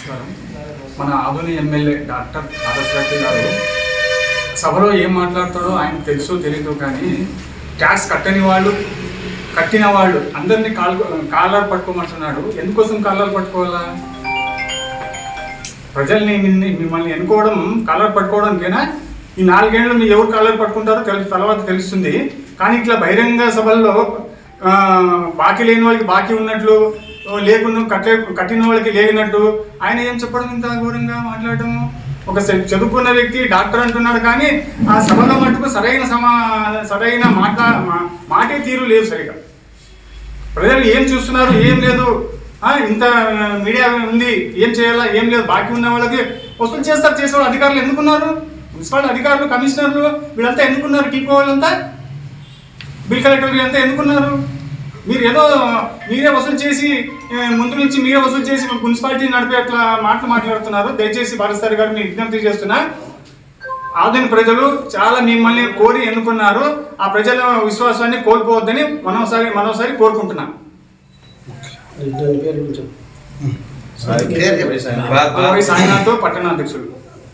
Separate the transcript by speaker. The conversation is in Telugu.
Speaker 1: నమస్కారం. మన ఆధుని ఎమ్మెల్యే డాక్టర్ ఆదర్శరెడ్డి గారు సభలో ఏం మాట్లాడతాడో ఆయన తెలుసో తెలియదు కానీ ట్యాక్స్ కట్టని వాళ్ళు కట్టిన వాళ్ళు అందరినీ కాల్ కాలర్ పట్టుకోమంటున్నాడు. ఎందుకోసం కాలర్ పట్టుకోవాలా? ప్రజల్ని మిమ్మల్ని ఎన్నుకోవడం కాలర్ పట్టుకోవడానికేనా ఈ నాలుగేళ్ళు మీరు ఎవరు కాలర్ పట్టుకుంటారో తెలుసు తర్వాత తెలుస్తుంది. కానీ ఇట్లా బహిరంగ సభల్లో బాకీ లేని వాళ్ళకి బాకీ ఉన్నట్లు లేకుండా కట్టే కట్టిన వాళ్ళకి లేనట్టు ఆయన ఏం చెప్పడం ఇంత ఘోరంగా మాట్లాడటము? ఒక చదువుకున్న వ్యక్తి డాక్టర్ అంటున్నాడు కానీ ఆ సభలో మటుకు సరైన సమా సరైన మాట మా- మాటే తీరు లేదు సరిగా. ప్రజలు ఏం చూస్తున్నారు ఏం లేదు. ఇంత మీడియా ఉంది ఏం చేయాలా ఏం లేదు బాకీ ఉన్న వాళ్ళకి వసూలు చేస్తారు చేసేవాళ్ళు అధికారులు ఎందుకున్నారు? మున్సిపల్ అధికారులు కమిషనర్లు వీళ్ళంతా ఎందుకున్నారు? టీపీ వాళ్ళంతా? బిల్ కలెక్టర్ వీళ్ళంతా ఎందుకున్నారు? మీరు ఏదో మీరే వసూలు చేసి ముందు నుంచి మీరే వసూలు చేసి మున్సిపాలిటీ నడిపే అట్లా మాటలు మాట్లాడుతున్నారు. దయచేసి భారత్ గారు మీ విజ్ఞప్తి చేస్తున్నా. ఆధునిక ప్రజలు చాలా మిమ్మల్ని కోరి ఎన్నుకున్నారు. ఆ ప్రజల విశ్వాసాన్ని కోల్పోవద్దని మనోసారి మనోసారి కోరుకుంటున్నాం. సాయినాథ్ పట్టణ అధ్యక్షులు